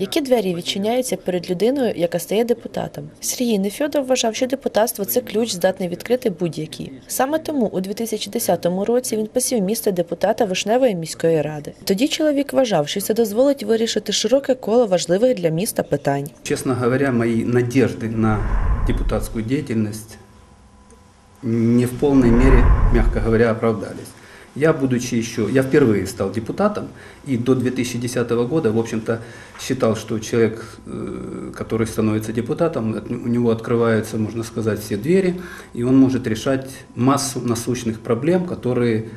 Які двері відчиняються перед людиною, яка стає депутатом? Сергій Нефьодов вважав, що депутатство це ключ, здатний відкрити будь-який. Саме тому у 2010 році він посів місце депутата Вишневої міської ради. Тоді чоловік вважав, що це дозволить вирішити широке коло важливих для міста питань. Честно говоря, мои надежды на депутатскую деятельность не в полной мере, мягко говоря, оправдались. Я, будучи еще, я впервые стал депутатом, и до 2010 года, в общем-то, считал, что человек, э, который становится депутатом, у него открываются, можно сказать, все двери, и он может решать массу насущных проблем, которые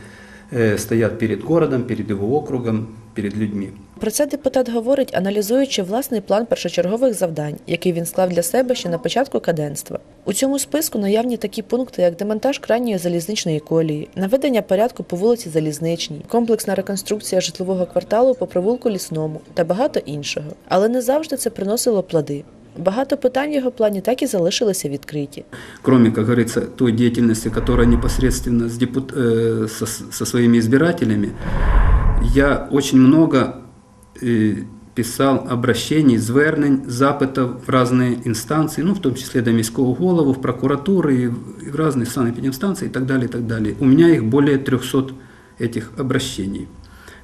стоят перед городом, перед его округом, перед людьми. Про це депутат говорить, аналізуючи власний план першочергових завдань, який він склав для себе ще на початку каденства. У цьому списку наявні такі пункти, як демонтаж крайньої залізничної колії, наведення порядку по вулиці Залізничній, комплексна реконструкція житлового кварталу по провулку Лісному та багато іншого. Але не завжди це приносило плоди. Багато питань в його плані так і залишилися відкриті. кроме, как говорится, той деятельности, которая непосредственно с депут- э, со, со своими избирателями, я очень много э, писал обращений, звернень, запитов в разные инстанции, ну, в том числе до міського голову, в прокуратуры, и в и в разные санэпидемстанции и так далее, и так далее. У меня их более 300 этих обращений.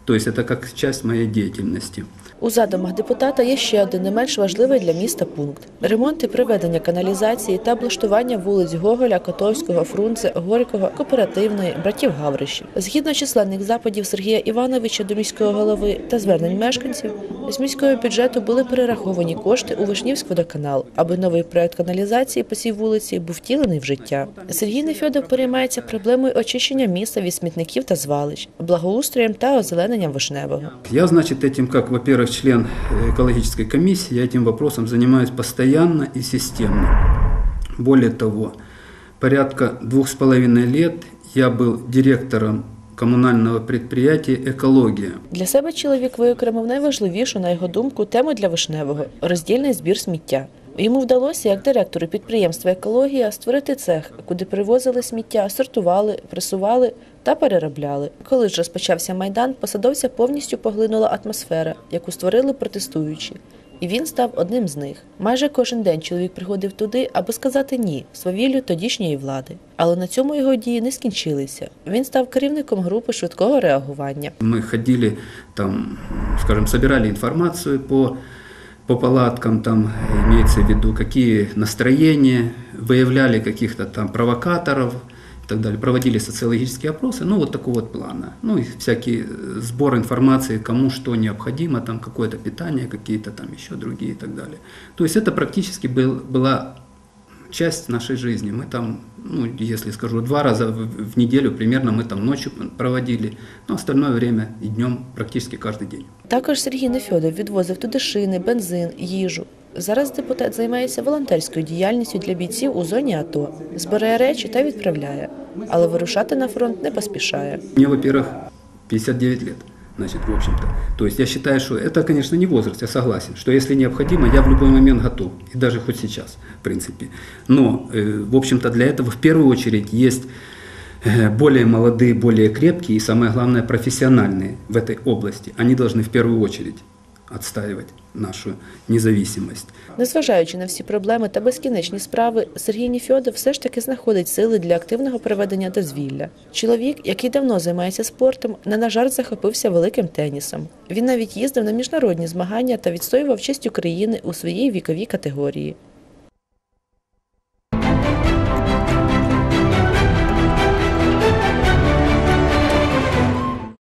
То есть это как часть моей деятельности. У задумах депутата є ще один не менш важливий для міста пункт: ремонт і приведення каналізації та облаштування вулиць Гоголя, Котовського, Фрунзе, Горького, Кооперативної, братів Гавриші. Згідно численних запитів Сергія Івановича до міського голови та звернень мешканців, з міського бюджету були перераховані кошти у Вишнівськводоканал, аби новий проект каналізації по цій вулиці був втілений в життя. Сергій Нефьодов переймається проблемою очищення міста від смітників та звалищ, благоустроєм та озелененням вишневого. Я, значит, этим, как, во-первых, член э, экологической комиссии, я этим вопросом занимаюсь постоянно и системно. Более того, порядка двух с половиной лет я был директором коммунального предприятия «Экология». Для себе чоловік виокремив найважливішу, на його думку, тему для вишневого роздільний збір сміття. Йому вдалося, як директору підприємства Екологія, створити цех, куди привозили сміття, сортували, пресували та переробляли. Коли ж розпочався майдан, посадовця повністю поглинула атмосфера, яку створили протестуючі. І він став одним з них. Майже кожен день чоловік приходив туди, аби сказати ні свавіллю тодішньої влади. Але на цьому його дії не скінчилися. Він став керівником групи швидкого реагування. Мы ходили, там, скажем, собирали информацию по, по палаткам, там имеется в виду, какие настроения, выявляли каких-то там провокаторов и так далее, проводили социологические опросы, ну вот такого вот плана. Ну и всякий сбор информации, кому что необходимо, там какое-то питание, какие-то там еще другие и так далее. То есть это практически был, была часть нашей жизни. Мы там, ну, если скажу, два раза в, в неделю примерно мы там ночью проводили, но остальное время и днем практически каждый день. Також Сергій Нефьодов відвозив туди шини, бензин, їжу. Зараз депутат займається волонтерською діяльністю для бійців у зоні АТО, збирає речі та відправляє, але вирушати на фронт не поспішає. Мне, во-первых, 59 лет, Значит, в общем-то. То есть я считаю, что это, конечно, не возраст, я согласен, что если необходимо, я в любой момент готов, и даже хоть сейчас, в принципе. Но, э, в общем-то, для этого в первую очередь есть э, более молодые, более крепкие и, самое главное, профессиональные в этой области. Они должны в первую очередь отстаивать нашу незалежність. Незважаючи на всі проблеми та безкінечні справи, Сергій Ніфьодов все ж таки знаходить сили для активного проведення дозвілля. Чоловік, який давно займається спортом, не на жарт захопився великим тенісом. Він навіть їздив на міжнародні змагання та відстоював честь України у своїй віковій категорії.